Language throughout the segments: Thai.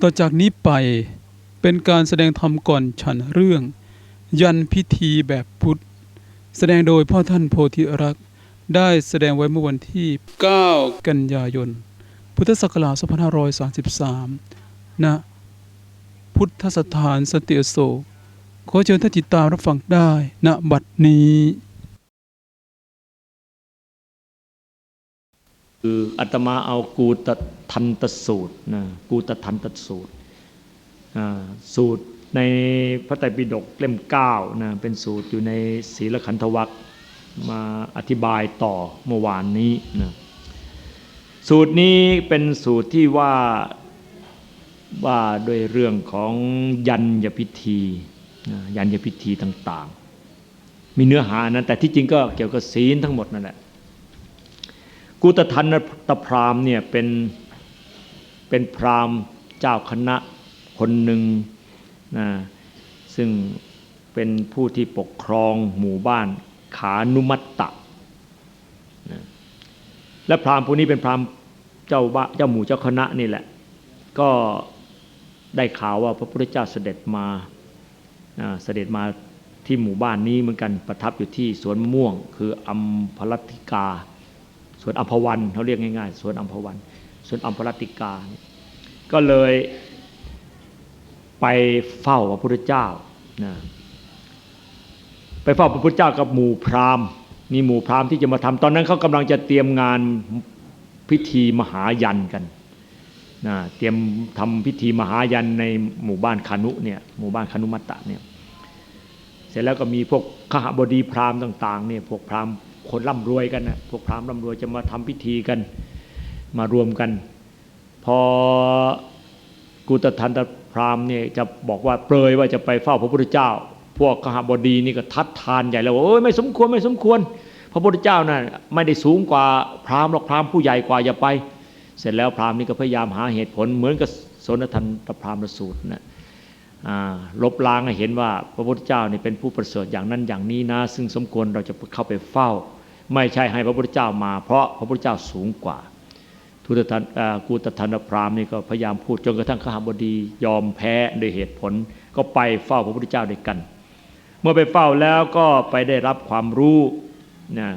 ต่อจากนี้ไปเป็นการแสดงธรรมก่อนฉันเรื่อง ยันพิธีแบบพุทธ แสดงโดยพ่อท่านโพธิรักษ์ได้แสดงไว้เมื่อวันที่ 9 กันยายน พุทธศักราช2533 ณ พุทธสถานสติอโศขอเชิญท่านติดตามรับฟังได้ณบัดนี้ คืออาตมาเอากูตทันตสูตรนะกูตทันตสูตรสูตรในพระไตรปิฎกเล่มเก้านะเป็นสูตรอยู่ในศีลขันธวัคมาอธิบายต่อเมื่อวานนี้นะสูตรนี้เป็นสูตรที่ว่าว่าด้วยเรื่องของยันยพิธีนะยันยพิธีต่างๆ มีเนื้อหานะแต่ที่จริงก็เกี่ยวกับศีลทั้งหมดนั่นแหละ กุตทันตพราหมณ์เนี่ยเป็นเป็นพราหมณ์เจ้าคณะคนหนึ่งนะซึ่งเป็นผู้ที่ปกครองหมู่บ้านขานุมัตตะนะและพราหมณ์ผู้นี้เป็นพราหมณ์เจ้าบ้าเจ้าหมู่เจ้าคณะนี่แหละ ก็ได้ข่าวว่าพระพุทธเจ้าเสด็จมาเสด็จมาที่หมู่บ้านนี้เหมือนกันประทับอยู่ที่สวนมะม่วง คืออัมพลัติกา วนอัมพวันเขาเรียกง่ายๆสวนอัมพวันสวนอัมพรติกา ก็เลยไปเฝ้าพระพุทธเจ้านะไปเฝ้าพระพุทธเจ้ากับหมู่พราหมณ์มีหมู่พราหมณ์ที่จะมาทำตอนนั้นเขากำลังจะเตรียมงานพิธีมหายันกันนะเตรียมทำพิธีมหายันในหมู่บ้านคานุเนี่ยหมู่บ้านคานุมัตตะเนี่ยเสร็จแล้วก็มีพวกขหบดีพราหมณ์ต่างๆเนี่ยพวกพราหมณ์ คนร่ำรวยกันนะพวกพราหมณ์ร่ำรวยจะมาทำพิธีกัน มารวมกัน พอกุตทันตพราหมณ์เนี่ยจะบอกว่าเปรยว่าจะไปเฝ้าพระพุทธเจ้า พวกขหบดีนี่ก็ทัดทานใหญ่แล้วว่าโอ้ยไม่สมควรไม่สมควร พระพุทธเจ้านะ่ะไม่ได้สูงกว่าพราหมณ์หรอกพราหมณ์ผู้ใหญ่กว่าอย่าไป เสร็จแล้วพราหมณ์นี่ก็พยายามหาเหตุผลเหมือนกับสนทันตพราหมณ์สูตรนะลบล้างให้เห็นว่าพระพุทธเจ้านี่เป็นผู้ประเสริฐอย่างนั้นอย่างนี้นะ ซึ่งสมควรเราจะเข้าไปเฝ้า ไม่ใช่ให้พระพุทธเจ้ามา เพราะพระพุทธเจ้าสูงกว่าทุตทันกูตทันพรามนี่ก็พยายามพูดจนกระทั่งขหบดียอมแพ้ด้วยเหตุผล ก็ไปเฝ้าพระพุทธเจ้าด้วยกัน เมื่อไปเฝ้าแล้วก็ไปได้รับความรู้นะ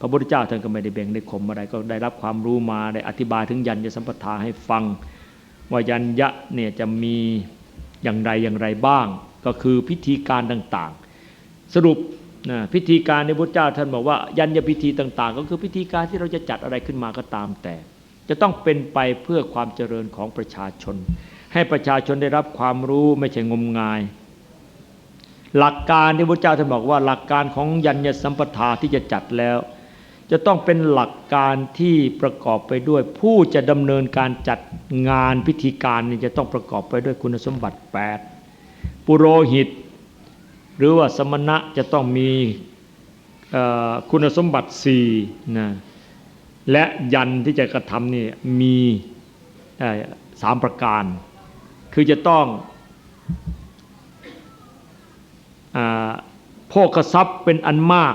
พระพุทธเจ้าท่านก็ไม่ได้เบ่งได้ข่มอะไรก็ได้รับความรู้มาได้อธิบายถึงยันยสัมปทาให้ฟัง ว่ายันยะเนี่ยจะมีอย่างไรอย่างไรบ้าง ก็คือพิธีการต่างๆ สรุป นะพิธีการในพระเจ้าท่านบอกว่า ยันยพิธีต่าง ๆ ก็คือพิธีการที่เราจะจัดอะไรขึ้นมาก็ตามแต่ จะต้องเป็นไปเพื่อความเจริญของประชาชน ให้ประชาชนได้รับความรู้ไม่ใช่งมงาย หลักการที่พระเจ้าท่านบอกว่า หลักการของยันยสัมปทาที่จะจัดแล้ว จะต้องเป็นหลักการที่ประกอบไปด้วย ผู้จะดำเนินการจัดงานพิธีการนี่จะต้องประกอบไปด้วยคุณสมบัติ 8 ปุโรหิต หรือว่าสมณะจะต้องมีคุณสมบัติ4นะและยันที่จะกระทำนี่มีสามประการ คือจะต้องโภคทรัพย์เป็นอันมาก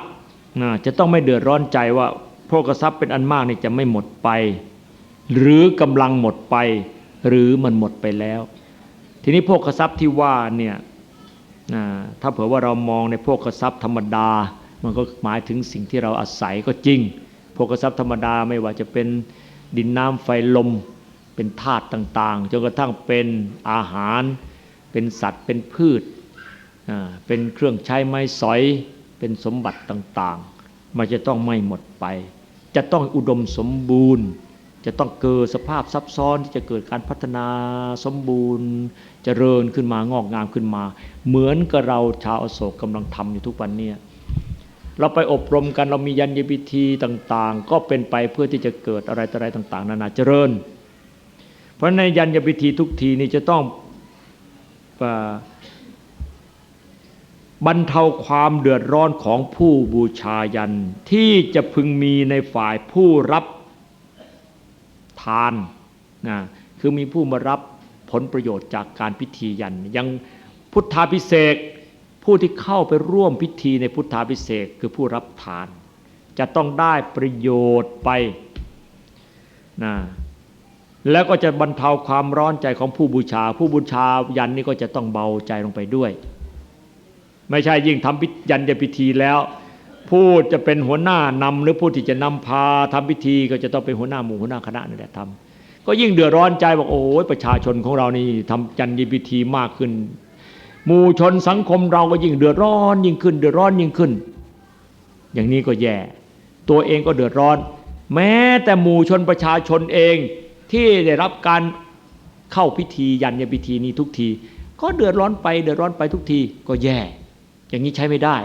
นะจะต้องไม่เดือดร้อนใจว่าโภคทรัพย์เป็นอันมากนี่จะไม่หมดไป หรือกำลังหมดไป หรือมันหมดไปแล้ว ทีนี้โภคทรัพย์ที่ว่าเนี่ย ถ้าเผื่อว่าเรามองในโภคทรัพย์ธรรมดา มันก็หมายถึงสิ่งที่เราอาศัยก็จริงโภคทรัพย์ธรรมดาไม่ว่าจะเป็นดินน้ำไฟลม เป็นธาตุต่างๆ จนกระทั่งเป็นอาหาร เป็นสัตว์ เป็นพืช เป็นเครื่องใช้ไม้สอย เป็นสมบัติต่างๆ มันจะต้องไม่หมดไป จะต้องอุดมสมบูรณ์ จะต้องเกิดสภาพซับซ้อนที่จะเกิดการพัฒนาสมบูรณ์จเจริญขึ้นมางอกงามขึ้นมา เหมือนกับเราชาวอโศกกำลังทำอยู่ทุกวันนี้เราไปอบรมกันเรามียันยพิธีต่างๆ ก็เป็นไปเพื่อที่จะเกิดอะไรต่ออะไรต่าง ๆ นานาเจริญ เพราะในยันยพิธีทุกทีนี่จะต้องบรรเทาความเดือดร้อนของผู้บูชายันที่จะพึงมีในฝ่ายผู้รับานนะคือมีผู้มารับผลประโยชน์จากการพิธียัน ยังพุทธาพิเศษผู้ที่เข้าไปร่วมพิธีในพุทธาพิเศษคือผู้รับทาน จะต้องได้ประโยชน์ไปนะแล้วก็จะบรรเทาความร้อนใจของผู้บูชา ผู้บูชายันนี่ก็จะต้องเบาใจลงไปด้วย ไม่ใช่ยิ่งทำยันยพิธีแล้ว ผู้จะเป็นหัวหน้านำหรือผู้ที่จะนำพาทำพิธีก็จะต้องเป็นหัวหน้าหมู่หัวหน้าคณะนี่แหละทำก็ยิ่งเดือดร้อนใจบอกโอ้ยประชาชนของเรานี่ทำยันยพิธีมากขึ้น หมู่ชนสังคมเราก็ยิ่งเดือดร้อน ยิ่งขึ้น เดือดร้อนยิ่งขึ้น อย่างนี้ก็แย่ ตัวเองก็เดือดร้อน แม้แต่หมู่ชนประชาชนเองที่ได้รับการเข้าพิธียันยพิธีนี้ทุกที ก็เดือดร้อนไปเดือดร้อนไปทุกทีก็แย่ อย่างนี้ใช้ไม่ได้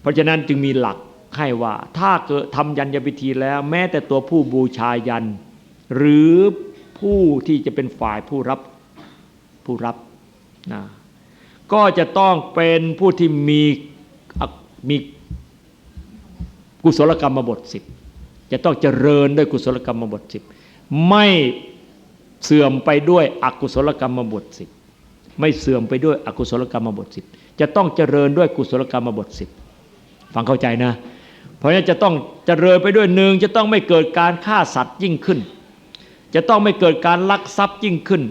เพราะฉะนั้นจึงมีหลักให้ว่า ถ้าเกิดทำยันยพิธีแล้ว แม้แต่ตัวผู้บูชายัน หรือผู้ที่จะเป็นฝ่ายผู้รับผู้รับนะก็จะต้องเป็นผู้ที่มีมีกุศลกรรมบทสิบจะต้องเจริญด้วยกุศลกรรมบทสิบไม่เสื่อมไปด้วยอกุศลกรรมบทสิบไม่เสื่อมไปด้วยอกุศลกรรมบทสิบจะต้องเจริญด้วยกุศลกรรมบทสิบ ฟังเข้าใจนะ เพราะฉะนั้นจะต้องจเจริญไปด้วยหนึ่งจะต้องไม่เกิดการฆ่าสัตว์ยิ่งขึ้น จะต้องไม่เกิดการลักทรัพย์ยิ่งขึ้น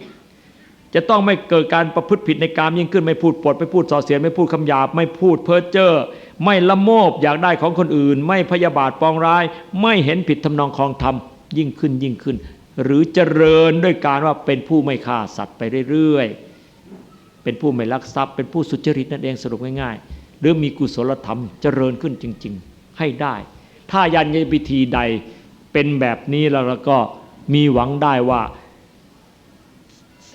จะต้องไม่เกิดการประพฤติผิดในกามยิ่งขึ้น ไม่พูดปดไม่พูดส่อเสียดไม่พูดคำหยาบ ไม่พูดเพ้อเจ้อไม่ละโมบอยากได้ของคนอื่น ไม่พยาบาทปองร้าย ไม่เห็นผิดทำนองคลองธรรมยิ่งขึ้นยิ่งขึ้น หรือเจริญด้วยการว่าเป็นผู้ไม่ฆ่าสัตว์ไปเรื่อยๆเป็นผู้ไม่ลักทรัพย์ เป็นผู้สุจริตนั่นเองสรุปง่ายๆ หรือมีกุศลธรรมเจริญขึ้นจริง ๆ ให้ได้ ถ้ายันยพิธีใดเป็นแบบนี้แล้วก็มีหวังได้ว่า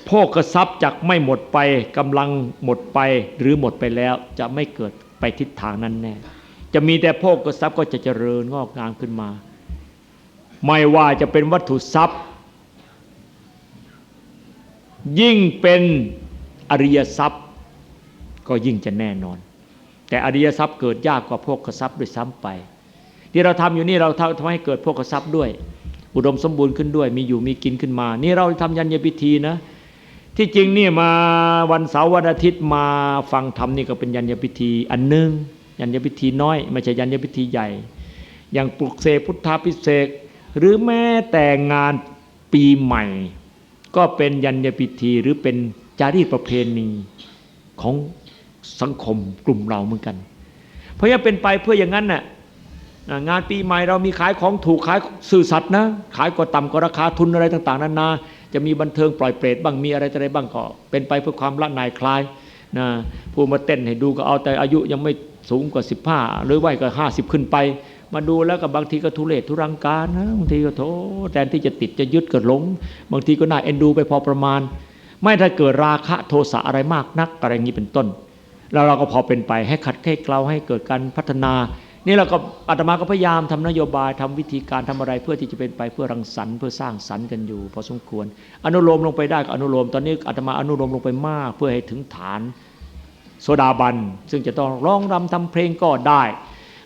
โภคทรัพย์จากไม่หมดไปกำลังหมดไปหรือหมดไปแล้วจะไม่เกิดไปทิศทางนั้นแน่ จะมีแต่โภคทรัพย์ก็จะเจริญงอกงามขึ้นมา ไม่ว่าจะเป็นวัตถุทรัพย์ ยิ่งเป็นอริยทรัพย์ ก็ยิ่งจะแน่นอน แต่อริยทรัพย์เกิดยากกว่าโภคทรัพย์ด้วยซ้ำไป ที่เราทำอยู่นี่เราทำให้เกิดโภคทรัพย์ด้วย อุดมสมบูรณ์ขึ้นด้วย มีอยู่มีกินขึ้นมา นี่เราทำยันยพิธีนะ ที่จริงนี่มาวันเสาร์วันอาทิตย์มาฟังธรรมนี่ก็เป็นยันยพิธี อันหนึ่งยันยพิธีน้อยไม่ใช่ยันยพิธีใหญ่ อย่างปลุกเสกพุทธาพิเศษหรือแม้แต่งานปีใหม่ ก็เป็นยันยพิธีหรือเป็นจารีตประเพณีของ สังคมกลุ่มเราเหมือนกัน เพราะฉะนั้นเป็นไปเพื่ออย่างนั้นน่ะงานปีใหม่เรามีขายของถูกขายสื่อสัตย์นะขายก็ต่ำกว่าราคาทุนอะไรต่าง ๆนานาจะมีบันเทิงปล่อยเปรตบ้างมีอะไรอะไรบ้างก็เป็นไปเพื่อความละนายคลายนะผู้มาเต้นให้ดูก็เอาแต่อายุยังไม่สูงกว่า 15 หรือว่าก็ 50 ขึ้นไป มาดูแล้วก็บางทีก็ทุเรศทุรังการนะบางทีก็โถแทนที่จะติดจะยึดก็หลง บางทีก็น่าเอ็นดูไปพอประมาณ ไม่ถ้าเกิดราคะโทสะอะไรมากนักอะไรงนี้เป็นต้น แล้วเราก็พอเป็นไปให้ขัดให้เกลาให้เกิดการพัฒนา นี่เราก็อาตมาก็พยายามทำนโยบายทำวิธีการทำอะไรเพื่อที่จะเป็นไปเพื่อรังสรรค์เพื่อสร้างสรรค์กันอยู่ พอสมควร อนุโลมลงไปได้ก็อนุโลมตอนนี้อาตมาอนุโลมลงไปมาก เพื่อให้ถึงฐานโซดาบัน ซึ่งจะต้องร้องรำทำเพลงก็ได้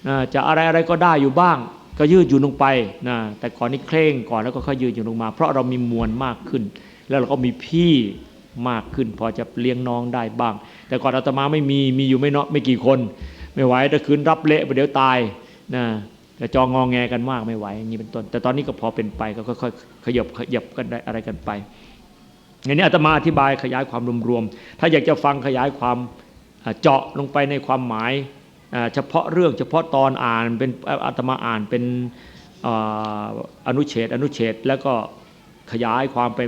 นะจะอะไรอะไรก็ได้อยู่บ้าง ก็ยืดอยู่ลงไปนะแต่ก่อนนี้เคร่งก่อนแล้วก็ค่อยยืดอยู่ลงมา เพราะเรามีมวลมากขึ้น แล้วเราก็มีพี่ มากขึ้น พอจะเลี้ยงน้องได้บ้าง แต่ก่อนอาตมาไม่มีมีอยู่ไม่เน้อยไม่กี่คน ไม่ไหวถ้าคืนรับเละไปเดี๋ยวตายนะจะจองงองแงกันมากไม่ไหวอย่างนี้เป็นต้น แต่ตอนนี้ก็พอเป็นไปก็ค่อยๆขยบขยับกันได้อะไรกันไปอย่างนี้อาตมาอธิบายขยายความรวมๆถ้าอยากจะฟังขยายความเจาะลงไปในความหมายเฉพาะเรื่องเฉพาะตอนอ่านเป็นอาตมาอ่านเป็นอนุเฉตอนุเฉตแล้วก็ขยายความไป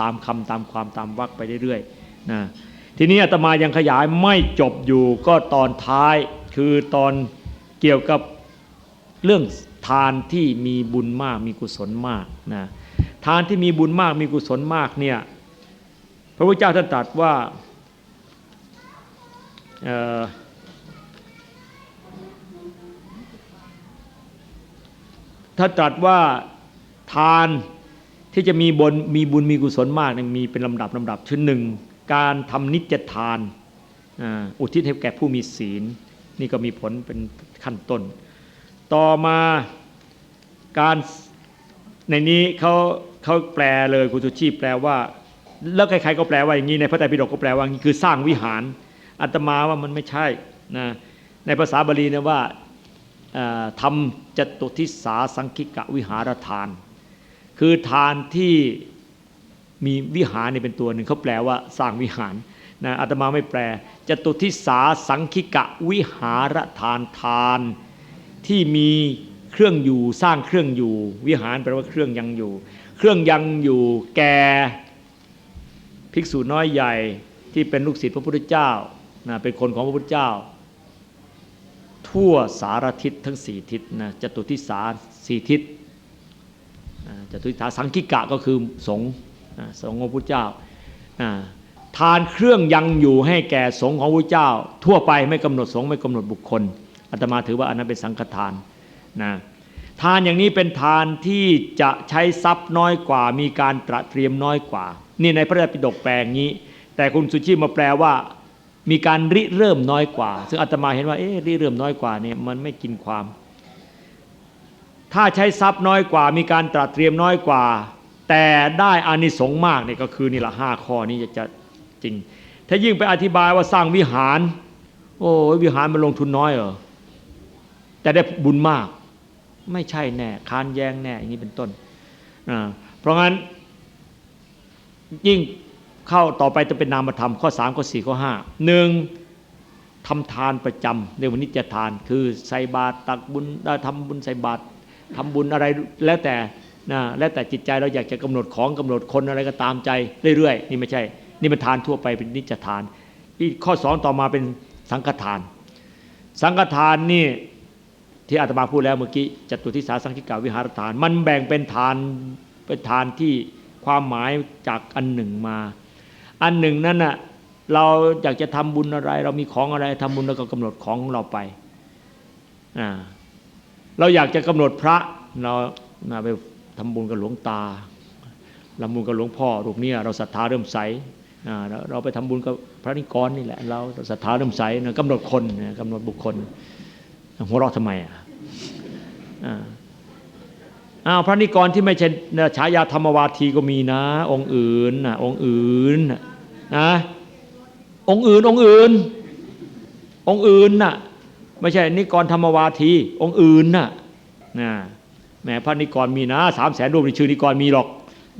ตามคำตามความตามวรรคไปเรื่อยๆนะทีนี้อาตมายังขยายไม่จบอยู่ก็ตอนท้ายคือตอนเกี่ยวกับเรื่องทานที่มีบุญมากมีกุศลมากนะทานที่มีบุญมากมีกุศลมากเนี่ยพระพุทธเจ้าท่านตรัสว่าถ้านตรัสว่าทาน ที่จะมีบุญมีบุญมีกุศลมากนมีเป็นลำดับลำดับชิ้นหนึ่งการทำนิจทานอุทิศให้แก่ผู้มีศีล นี่ก็มีผลเป็นขั้นต้น ต่อมาการในนี้เขาเขาแปลเลยคุณสุชีพแปลว่า แล้วใครๆก็แปลว่าอย่างนี้ในพระไตรปิฎกก็แปลว่าอย่างนี้คือสร้างวิหารอัตมาว่ามันไม่ใช่นะในภาษาบาลีนะว่าทำจตุทิสาสังคิกะวิหารทาน คือทานที่มีวิหารนี่เป็นตัวหนึ่งเขาแปลว่าสร้างวิหารนะอาตมาไม่แปลจตุทิสาสังคิกะวิหารทานทาน ที่มีเครื่องอยู่สร้างเครื่องอยู่ วิหารแปลว่าเครื่องยังอยู่ เครื่องยังอยู่แก่ภิกษุน้อยใหญ่ที่เป็นลูกศิษย์พระพุทธเจ้านะเป็นคนของพระพุทธเจ้า ทั่วสารทิศทั้งสี่ทิศนะจตุทิสาสี่ทิศ จตุทิสาสังคิกะก็คือสงฆ์สงฆ์ของพระพุทธเจ้าทานเครื่องยังอยู่ให้แก่สงฆ์ของพระพุทธเจ้า ทั่วไปไม่กำหนดสงฆ์ไม่กำหนดบุคคลอาตมาถือว่าอันนั้นเป็นสังฆทานนะทานอย่างนี้เป็นทานที่จะใช้ทรัพย์น้อยกว่า มีการตระเตรียมน้อยกว่า นี่ในพระไตรปิฎกแปลงนี้ แต่คุณสุชีมาแปลว่า มีการริเริ่มน้อยกว่า ซึ่งอาตมาเห็นว่าเอ๊ะริเริ่มน้อยกว่าเนี่ยมันไม่กินความ ถ้าใช้ทรัพย์น้อยกว่ามีการตระเตรียมน้อยกว่า แต่ได้อานิสงส์มากเนี่ยก็คือนี่ละห้าข้อนี้จะจะจริง ถ้ายิ่งไปอธิบายว่าสร้างวิหาร โอ้ยวิหารมันลงทุนน้อยเหรอแต่ได้บุญมาก ไม่ใช่แน่ค้านแย้งแน่อย่างนี้เป็นต้นอ่าเพราะงั้นยิ่งเข้าต่อไปจะเป็นนามธรรมข้อ 3 ข้อ 4 ข้อ5หนึ่งทำทานประจำเรียกว่านิจทาน คือใส่บาตรตักบุญทำบุญใส่บาตร ทำบุญอะไรแล้วแต่นะแล้วแต่จิตใจเราอยากจะกำหนดของกำหนดคนอะไรก็ตามใจเรื่อยๆนี่ไม่ใช่ นี่เป็นทานทั่วไปเป็นนิจทาน อีกข้อ2ต่อมาเป็นสังฆทาน สังฆทานนี่ที่อาตมาพูดแล้วเมื่อกี้จตุทิสาสังคิกาวิหารทาน มันแบ่งเป็นทานเป็นทานที่ความหมายจากอันหนึ่งมา อันหนึ่งนั่นน่ะเราอยากจะทำบุญอะไร เรามีของอะไรทำบุญแล้วก็กำหนดของของเราไปอ่า เราอยากจะกำหนดพระเราน่าไปทำบุญกับหลวงตาทำบุญกับหลวงพ่อรูปนี้เราศรัทธาเริ่มใส่เราไปทำบุญกับพระนิกรนี่แหละ เราศรัทธาเริ่มใสนะกำหนดคนนะกำหนดบุคคลหัวเราะทำไมอะอ้าวพระนิกรที่ไม่ใช่ฉายาธรรมวาทีก็มีนะ องค์อื่นนะองค์อื่นนะองค์อื่นองค์อื่น องค์อื่นน่ะ ไม่ใช่นิกรธรรมวาทีองค์อื่นน่ะนะแหมพระนิกรมีนะสามแสนรูปในชื่อนิกรมีหรอก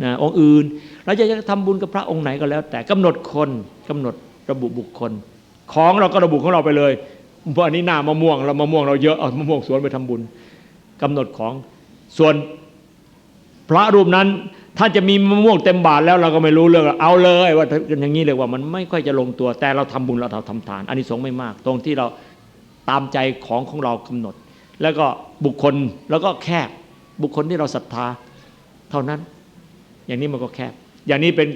นะองค์อื่นเราจะทำบุญกับพระองค์ไหนก็แล้ว แต่กำหนดคนกำหนดระบุบุคคล ของเราก็ระบุของเราไปเลยเพราะอันนี้หน้ามะม่วงเรามะม่วงเราเยอะเอามะม่วงสวนไปทำบุญกำหนดของส่วนพระรูปนั้นถ้าจะมีมะม่วงเต็มบาทแล้วเราก็ไม่รู้เรื่องเอาเลยว่าอย่างนี้เลยว่ามันไม่ค่อยจะลงตัว แต่เราทำบุญเราทำทานอันนี้สงไม่มาก ตรงที่เรา ตามใจของของเรากำหนด แล้วก็บุคคลแล้วก็แคบบุคคลที่เราศรัทธาเท่านั้น อย่างนี้มันก็แคบ อย่างนี้เป็น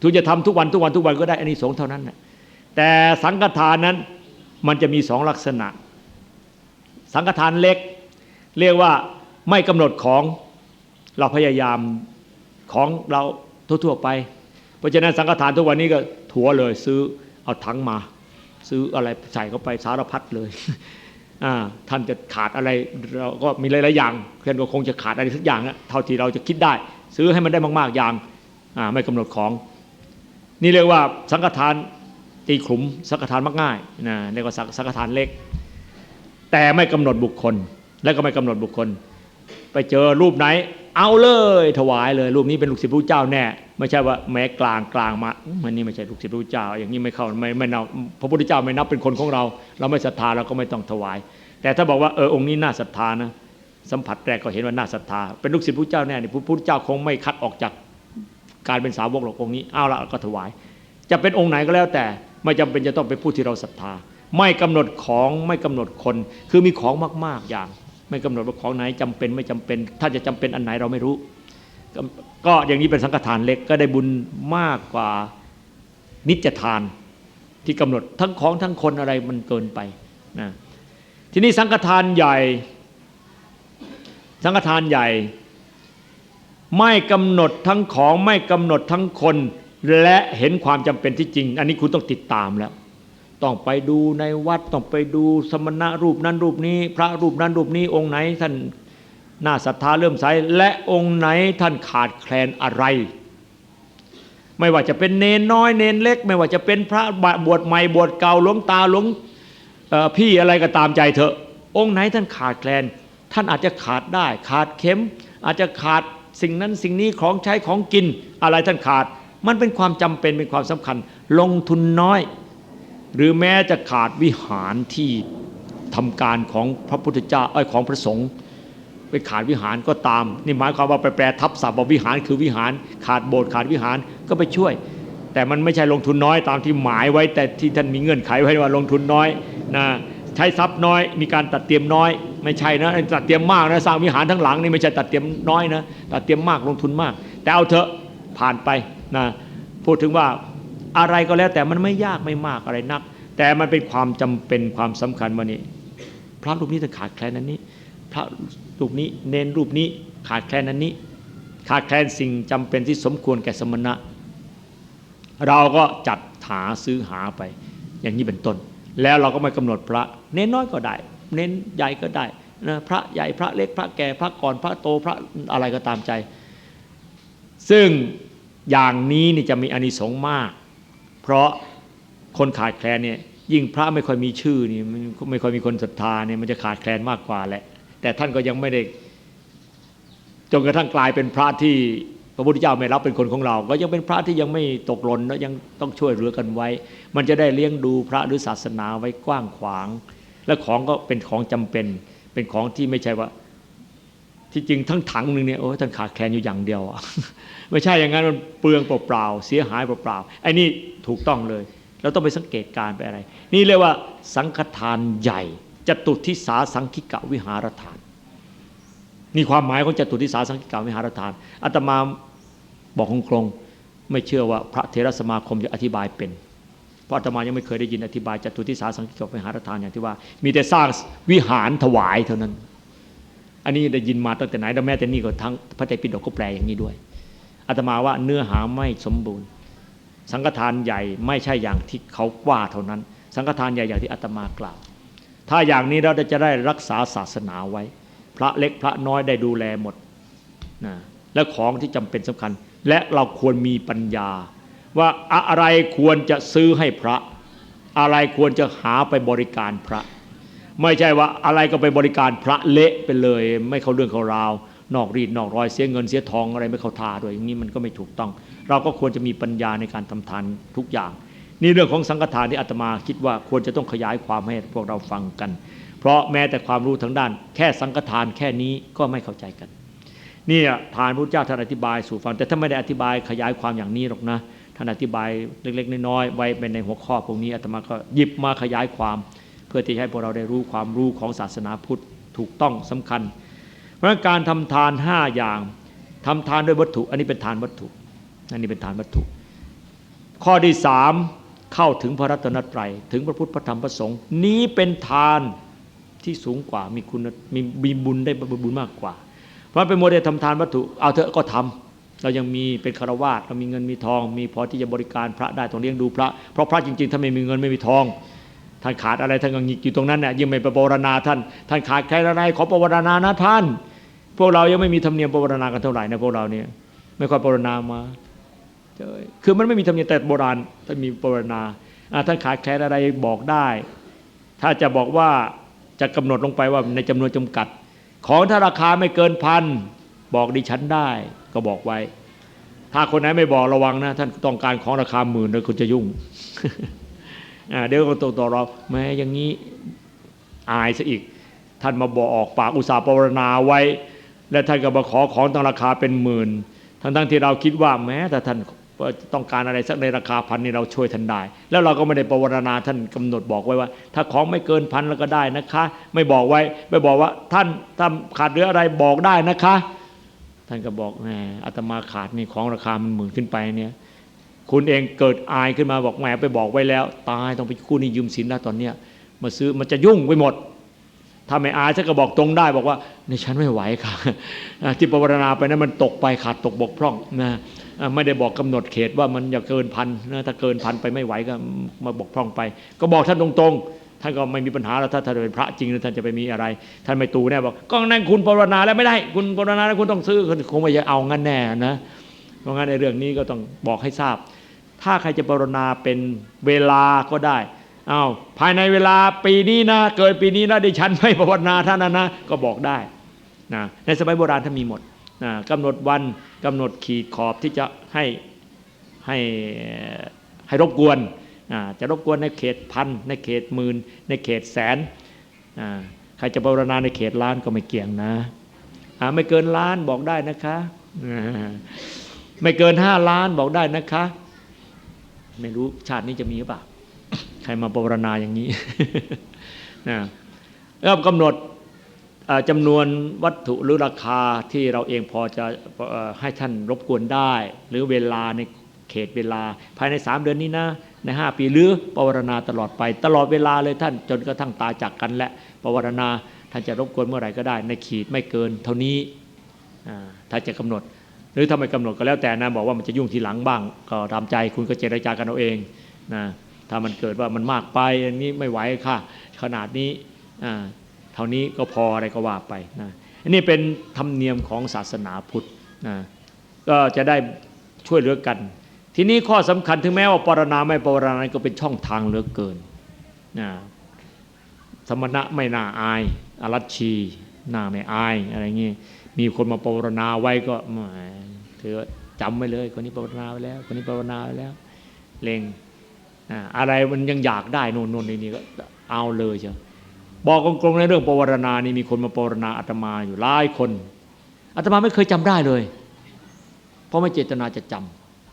ทุกจะทำทุกวันทุกวันทุกวันก็ได้อันนี้สงส์เท่านั้นนะแต่สังฆทานนั้นมันจะมีสองลักษณะ สังฆทานเล็ก เรียกว่าไม่กำหนดของเราพยายามของเราทั่วๆไป เพราะฉะนั้นสังฆทานทุกวันนี้ก็ถัวเลยซื้อเอาถังมา ซื้ออะไรใส่เข้าไปสารพัดเลยอ่าท่านจะขาดอะไรเราก็มีหลายๆอย่างเพื่อนก็คงจะขาดอะไรสักอย่างนะเท่าที่เราจะคิดได้ ซื้อให้มันได้มากๆอย่างอ่าไม่กำหนดของ นี่เรียกว่าสังฆทานตีขลุมสังฆทานมักง่ายนะเรียกว่าสังสังฆทานเล็ก แต่ไม่กำหนดบุคคล และก็ไม่กำหนดบุคคล ไปเจอรูปไหน เอาเลยถวายเลย รูปนี้เป็นลูกศิษย์พระเจ้าแน่ไม่ใช่ว่าแม้กลางกลางมาอื้อมันนี่ไม่ใช่ลูกศิษย์พระเจ้า อย่างนี้ไม่เข้าไม่ไม่นับพระพุทธเจ้าไม่นับเป็นคนของเรา เราไม่ศรัทธาเราก็ไม่ต้องถวาย แต่ถ้าบอกว่าเออองค์นี้น่าศรัทธานะสัมผัสแรกก็เห็นว่าน่าศรัทธา เป็นลูกศิษย์พระเจ้าแน่นี่พระพุทธเจ้าคงไม่คัดออกจากการเป็นสาวกหรอกองค์นี้เอาละก็ถวาย จะเป็นองค์ไหนก็แล้วแต่ไม่จำเป็นจะต้องเป็นผู้ที่เราศรัทธา ไม่กำหนดของไม่กำหนดคน คือมีของมาก ๆอย่าง ไม่กำหนดว่าของไหนจำเป็นไม่จำเป็น ถ้าจะจำเป็นอันไหนเราไม่รู้ก็ก็อย่างนี้เป็นสังฆทานเล็กก็ได้บุญมากกว่านิจทานที่กำหนดทั้งของทั้งคนอะไรมันเกินไปนะทีนี้สังฆทานใหญ่ สังฆทานใหญ่ ไม่กำหนดทั้งของไม่กำหนดทั้งคน และเห็นความจำเป็นที่จริง อันนี้คุณต้องติดตามแล้ว ต้องไปดูในวัดต้องไปดูสมณะรูปนั้นรูปนี้ พระรูปนั้นรูปนี้องค์ไหนท่านน่าศรัทธาเริ่อมใสและองค์ไหนท่านขาดแคลนอะไร ไม่ว่าจะเป็นเนนน้อยเนนเล็ก ไม่ว่าจะเป็นพระบวชใหม่บวชเก่าหลวงตาหลวงพี่อะไรก็ตามใจเถอะ องค์ไหนท่านขาดแคลน ท่านอาจจะขาดได้ ขาดเข็ม อาจจะขาดสิ่งนั้นสิ่งนี้ของใช้ของกินอะไรท่านขาด มันเป็นความจำเป็นเป็นความสำคัญ ลงทุนน้อย หรือแม้จะขาดวิหารที่ทำการของพระพุทธเจ้าไอ้ของพระสงฆ์ไปขาดวิหารก็ตามนี่หมายความว่าไปแปลทับศัพท์ว่าวิหารคือวิหารขาดโบสถ์ขาดวิหารก็ไปช่วย แต่มันไม่ใช่ลงทุนน้อยตามที่หมายไว้แต่ที่ท่านมีเงื่อนไขไว้ว่าลงทุนน้อยนะใช้ทรัพย์น้อยมีการตัดเตรียมน้อย ไม่ใช่นะตัดเตรียมมากนะสร้างวิหารทั้งหลังนี่ไม่ใช่ตัดเตรียมน้อยนะตัดเตรียมมากลงทุนมาก แต่เอาเถอะผ่านไปนะพูดถึงว่า อะไรก็แล้ว แต่มันไม่ยากไม่มากอะไรนัก แต่มันเป็นความจำเป็นความสำคัญวันนี้ พระรูปนี้จะขาดแคลนอันนี้ พระรูปนี้เน้นรูปนี้ขาดแคลนอันนี้ ขาดแคลนสิ่งจำเป็นที่สมควรแก่สมณะ เราก็จัดหาซื้อหาไป อย่างนี้เป็นต้น แล้วเราก็ม่กำหนดพระ เน้นน้อยก็ได้ เน้นใหญ่ก็ได้นะพระใหญ่พระเล็กพระแก่พระก่อนพระโตพระอะไรก็ตามใจ ซึ่งอย่างนี้นี่จะมีอานิสงส์มาก ราะคนขาดแคลนเนี่ยยิ่งพระไม่ค่อยมีชื่อนี่มันไม่ค่อยมีคนศรัทธาเนี่ยมันจะขาดแคลนมากกว่าแหละแต่ท่านก็ยังไม่ได้จนกระทั่งกลายเป็นพระที่พระพุทธเจ้าไม่รับเป็นคนของเรา ก็ยังเป็นพระที่ยังไม่ตกหล่นแล้วยังต้องช่วยเหลือกันไว้ มันจะได้เลี้ยงดูพระหรือศาสนาไว้กว้างขวาง และของก็เป็นของจำเป็น เป็นของที่ไม่ใช่ว่า ที่จริงทั้งถังหนึ่งเนี่ยโอ้ท่านขาดแคลนอยู่อย่างเดียวอะไม่ใช่อย่างนั้นมันเปลืองเปล่าๆเสียหายเปล่าๆไอ้นี่ถูกต้องเลยเราต้องไปสังเกตการไปอะไร นี่เรียกว่าสังฆทานใหญ่จตุทิสาสังคิกะวิหารทานนี่ความหมายของจตุทิสาสังคิกะวิหารทานอาตมาบอกคงๆไม่เชื่อว่าพระเทรสมาคมจะอธิบายเป็นเพราะอาตมายังไม่เคยได้ยินอธิบายจตุทิสาสังคิกะวิหารทานอย่างที่ว่า มีแต่สร้างวิหารถวายเท่านั้น อันนี้ได้ยินมาตั้งแต่ไหนแล้วแม้แต่นี่ก็ทั้งพระไตรปิฎกก็แปลอย่างนี้ด้วยอาตมาว่าเนื้อหาไม่สมบูรณ์ สังฆทานใหญ่ไม่ใช่อย่างที่เขาว่าเท่านั้น สังฆทานใหญ่อย่างที่อาตมากล่าว ถ้าอย่างนี้เราจะได้รักษาศาสนาไว้ พระเล็กพระน้อยได้ดูแลหมดนะและของที่จำเป็นสำคัญ และเราควรมีปัญญา ว่าอะไรควรจะซื้อให้พระ อะไรควรจะหาไปบริการพระ ไม่ใช่ว่าอะไรก็ไปบริการพระเละไปเลย ไม่เข้าเรื่องเข้าราว นอกรีดนอกรอยเสียเงินเสียทองอะไรไม่เข้าท่าด้วยอย่างนี้มันก็ไม่ถูกต้อง เราก็ควรจะมีปัญญาในการทำทานทุกอย่าง นี่เรื่องของสังฆทานที่อาตมาคิดว่าควรจะต้องขยายความให้พวกเราฟังกัน เพราะแม้แต่ความรู้ทางด้าน แค่สังฆทานแค่นี้ก็ไม่เข้าใจกันนี่ทานพระเจ้าท่านอธิบายสู่ฟังแต่ถ้าไม่ได้อธิบายขยายความอย่างนี้หรอกนะท่านอธิบายเล็กๆน้อยๆไว้เป็นในหัวข้อพวกนี้อาตมาก็หยิบมาขยายความ เพื่อที่ให้พวกเราได้รู้ความรู้ของศาสนาพุทธถูกต้องสำคัญ เพราะงั้นการทำทานห้าอย่างทำทานด้วยวัตถุ อันนี้เป็นทานวัตถุอันนี้เป็นทานวัตถุ ข้อที่สามเข้าถึงพระรัตนตรัย ถึงพระพุทธพระธรรมพระสงฆ์นี้เป็นทานที่สูงกว่ามีคุณมีมีบุญได้บุญมากกว่า เพราะเป็นโมเดลทำทานวัตถุ เอาเถอะก็ทำเรายังมีเป็นคารวาสเรามีเงินมีทอง มีพอที่จะบริการพระได้ต้องเลี้ยงดูพระ เพราะพระจริงๆ ถ้าไม่มีเงินไม่มีทอง ท่านขาดอะไรท่านก็หงิกอยู่ตรงนั้นเนี่ยยังไม่ปปรารณาท่าน ท่านขาดใครอะไรขอปรารณานะท่าน พวกเรายังไม่มีธรรมเนียมปรารณากันเท่าไหร่นะพวกเราเนี่ยไม่ค่อยปรารณามาเจอคือมันไม่มีธรรมเนียมแต่โบราณท่านมีปรารณาท่านขาดแคลนอะไรบอกได้ ถ้าจะบอกว่าจะกำหนดลงไปว่าในจำนวนจำกัด ของถ้าราคาไม่เกินพันบอกดิฉันได้ก็บอกไว้ ถ้าคนไหนไม่บอกระวังนะ ท่านต้องการของราคาหมื่นแล้วคุณจะยุ่ง เดี๋ยวก็ตัวต่อเราแม้อย่างนี้อายซะอีก ท่านมาบอกออกปากอุตสาห์ปรารณาไว้ และท่านก็มาขอของตั้งราคาเป็นหมื่น ทั้งทั้งที่เราคิดว่าแม้แต่ท่านต้องการอะไรสักในราคาพันนี่เราช่วยท่านได้ แล้วเราก็ไม่ได้ปรารณาท่านกำหนดบอกไว้ว่า ถ้าของไม่เกินพันแล้วก็ได้นะคะ ไม่บอกไว้ ไม่บอกว่าท่านถ้าขาดเหลืออะไรบอกได้นะคะ ท่านก็บอกแหมอาตมาขาดนี่ของราคามันหมื่นขึ้นไปเนี่ย คุณเองเกิดอายขึ้นมาบอกแหมไปบอกไว้แล้ว ตายต้องไปกู้นี้ยืมสินแล้วตอนเนี้ยมาซื้อมันจะยุ่งไปหมดถ้าไม่อายฉันก็บอกตรงได้บอกว่าในฉันไม่ไหวค่ะที่ปรารณาไปนั้นมันตกไปขาดตกบกพร่องนะไม่ได้บอกกำหนดเขตว่ามันอย่าเกินพันนะถ้าเกินพันไปไม่ไหวก็มาบกพร่องไป ก็บอกท่านตรงๆท่านก็ไม่มีปัญหาแล้วถ้าท่านเป็นพระจริงแล้วท่านจะไปมีอะไร ท่านไม่ตูแน่บอกก็นั่นคุณปรารณาแล้วไม่ได้ คุณปรารณาแล้วคุณต้องซื้อคงไม่จะเอางั้นแน่นะเพราะงั้นในเรื่องนี้ก็ต้องบอกให้ทราบ ถ้าใครจะปรารณาเป็นเวลาก็ได้อา้าวภายในเวลาปีนี้นะ เกิดปีนี้นะดิฉันไม่ภาวนาท่านนะนะก็บอกได้นะในสมัยโบราณท่านมีหมดนะกำหนดวันกำหนดขีดขอบที่จะให้ให้ให้รบกวนอ่าจะรบกวนในเขตพันในเขตหมื่นในเขตแสนอ่าใครจะภาวนาในเขตล้านก็ไม่เกี่ยงนะไม่เกินล้านบอกได้นะคะ ไม่เกินห้าล้านบอกได้นะคะ ไม่รู้ชาตินี้จะมีหรือเปล่า ใครมาภาวนาอย่างนี้นะแล้วกำหนดจำนวนวัตถุหรือราคาที่เราเองพอจะให้ท่านรบกวนได้ หรือเวลาในเขตเวลาภายใน 3 เดือนนี้นะใน 5 ปีหรือปวารณาตลอดไป ตลอดเวลาเลยท่านจนกระทั่งตาจากกันและปวารณาท่านจะรบกวนเมื่อไหร่ก็ได้ ในขีดไม่เกินเท่านี้อ่าถ้าจะกำหนด หรือถ้าไม่กำหนดก็แล้วแต่นะบอกว่ามันจะยุ่งทีหลังบ้าง ก็ตามใจคุณก็เจรจากันเอาเองนะถ้ามันเกิดว่ามันมากไปอันนี้ไม่ไหวค่ะ ขนาดนี้อ่าเท่านี้ก็พออะไรก็ว่าไปนะอันนี้เป็นธรรมเนียมของศาสนาพุทธนะก็จะได้ช่วยเหลือกัน ทีนี้ข้อสำคัญถึงแม้ว่าปรณาไม่ปรณาก็เป็นช่องทางเหลือเกินนะสมณะไม่น่าอายอรัชชีน้าไม่อายอะไรเงี้ย มีคนมาปรณาไว้ก็แหมถือว่าจำไว้เลย คนนี้ปรณาไว้แล้ว คนนี้ปรณาไว้แล้วเลงอ่าอะไรมันยังอยากได้นนนนนี่ก็เอาเลยเชียวบอกตรงๆในเรื่องปวารณานี่มีคนมาปวารณาอาตมาอยู่หลายคนอาตมาไม่เคยจำได้เลย เพราะไม่เจตนาจะจ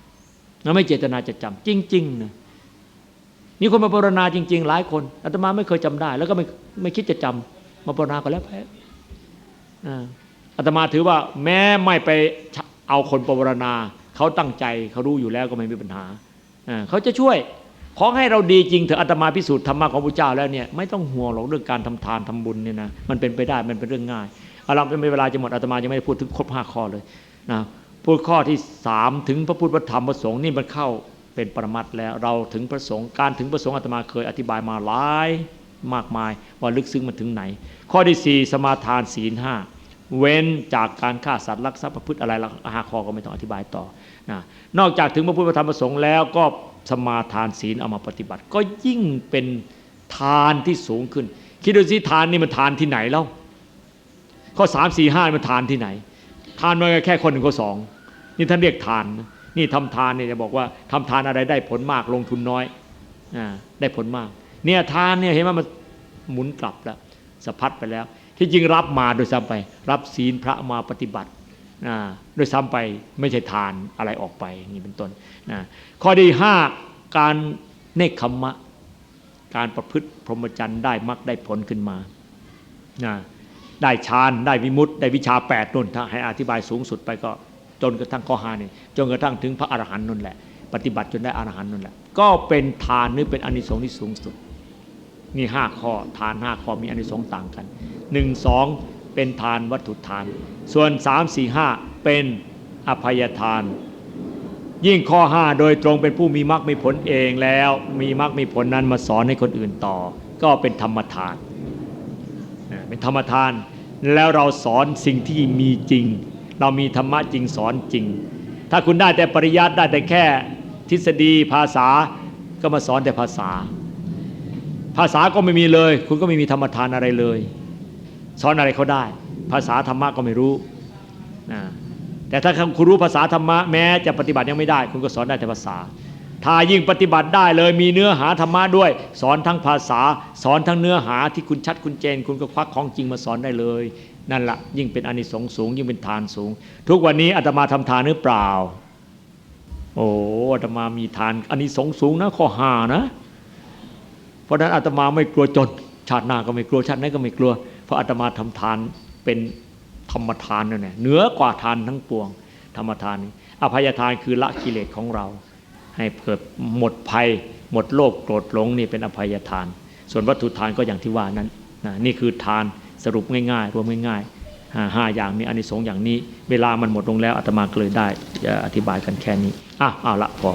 ำนะไม่เจตนาจะจำจริงๆนะนี่คนมาปวารณาจริง ๆ หลายคนอาตมาไม่เคยจำได้ แล้วก็ไม่ไม่คิดจะจำมาปวารณาก็แล้วไปอ่า อาตมาถือว่าแม้ไม่ไปเอาคนปวารณาเขาตั้งใจเขารู้อยู่แล้วก็ไม่มีปัญหาเขาจะช่วยขอให้เราดีจริงเถอะอาตมาพิสูจน์ธรรมะของพระเจ้าแล้วเนี่ยไม่ต้องห่วงหรอกเรื่องการทำทานทำบุญเนี่ยนะมันเป็นไปได้มันเป็นเรื่องง่ายเอาเราเป็นเวลาจะหมดอาตมายังไม่ได้พูดถึงครบห้าข้อเลยนะพูดข้อที่สามถึงพระพุทธธรรมพระสงฆ์นี่มันเข้าเป็นปรมัตถ์แล้วเราถึงพระสงฆ์การถึงพระสงฆ์อาตมาเคยอธิบายมาหลายมากมายว่าลึกซึ้งมันถึงไหน ข้อที่สี่สมาทานศีลห้า เว้นจากการฆ่าสัตว์ลักทรัพย์ประพฤติอะไรละห้าข้อก็ไม่ต้องอธิบายต่อนะนอกจากถึงพระพุทธธรรมพระสงฆ์แล้วก็สมาทานศีลเอามาปฏิบัติ ก็ยิ่งเป็นทานที่สูงขึ้น คิดดูสิทานนี่มันทานที่ไหนแล้วข้อสามสี่ห้ามันทานที่ไหน ทานมันก็แค่คนหนึ่งข้อสองนี่ท่านเรียกทาน นี่ทำทานเนี่ยจะบอกว่าทำทานอะไรได้ผลมากลงทุนน้อยอได้ผลมาก เนี่ยทานเนี่ยเห็นว่ามันหมุนกลับแล้วสะพัดไปแล้ว ที่จริงรับมาโดยซ้ำไป รับศีลพระมาปฏิบัติโดยซ้ำไปไม่ใช่ทานอะไรออกไปนี้เป็นต้นนะข้อที่ห้าการเนคขมมะ การประพฤติพรหมจรรย์ได้มรรคได้ผลขึ้นมานะได้ฌานได้วิมุตติ ได้วิชาแปดนุ่นถ้าให้อธิบายสูงสุดไปก็จนกระทั่งข้อห้านี่จนกระทั่งถึงพระอรหันต์นั่นแหละ ปฏิบัติจนได้อรหันต์นั่นแหละ ก็เป็นทานหรือเป็นอนิสงส์ที่สูงสุดมีห้าข้อทานห้าข้อมีอนิสงส์ต่างกัน หนึ่งสองเป็นทานวัตถุทาน ส่วนสามสี่ห้าเป็นอภัยทาน ยิ่งข้อ 5 โดยตรงเป็นผู้มีมรรคมีผลเองแล้วมีมรรคมีผลนั้นมาสอนให้คนอื่นต่อ ก็เป็นธรรมทานเป็นธรรมทาน แล้วเราสอนสิ่งที่มีจริง เรามีธรรมะจริงสอนจริง ถ้าคุณได้แต่ปริยัติได้แต่แค่ทฤษฎีภาษาก็มาสอนแต่ภาษา ภาษาก็ไม่มีเลย คุณก็ไม่มีธรรมทานอะไรเลย สอนอะไรเขาได้ ภาษาธรรมะก็ไม่รู้นะแต่ถ้าคุณรู้ภาษาธรรมะแม้จะปฏิบัติยังไม่ได้ คุณก็สอนได้แต่ภาษา ถ้ายิ่งปฏิบัติได้เลยมีเนื้อหาธรรมะด้วย สอนทั้งภาษา สอนทั้งเนื้อหาที่คุณชัดคุณเจน คุณก็ควักของจริงมาสอนได้เลย นั่นละยิ่งเป็นอานิสงส์สูง ยิ่งเป็นทานสูง ทุกวันนี้อาตมาทำทานหรือเปล่า โอ้อาตมามีทานอานิสงส์สูงนะข้อหานะ เพราะฉะนั้นอาตมาไม่กลัวจน ชาติหน้าก็ไม่กลัวชาติไหนี้ก็ไม่กลัว เพราะอาตมาทำทานเป็นธรรมทานนั่นแหละเหนือกว่าทานทั้งปวง ธรรมทานนี้อภัยทานคือละกิเลสของเรา ให้เกิดหมดภัย หมดโลภโกรธหลงนี่เป็นอภัยทาน ส่วนวัตถุทานก็อย่างที่ว่านั้นนะนี่คือทานสรุปง่ายๆ รวมง่ายๆห้าอย่างมีอานิสงส์อย่างนี้ เวลามันหมดลงแล้วอาตมาก็เลยได้อธิบายกันแค่นี้อะเอาละพอ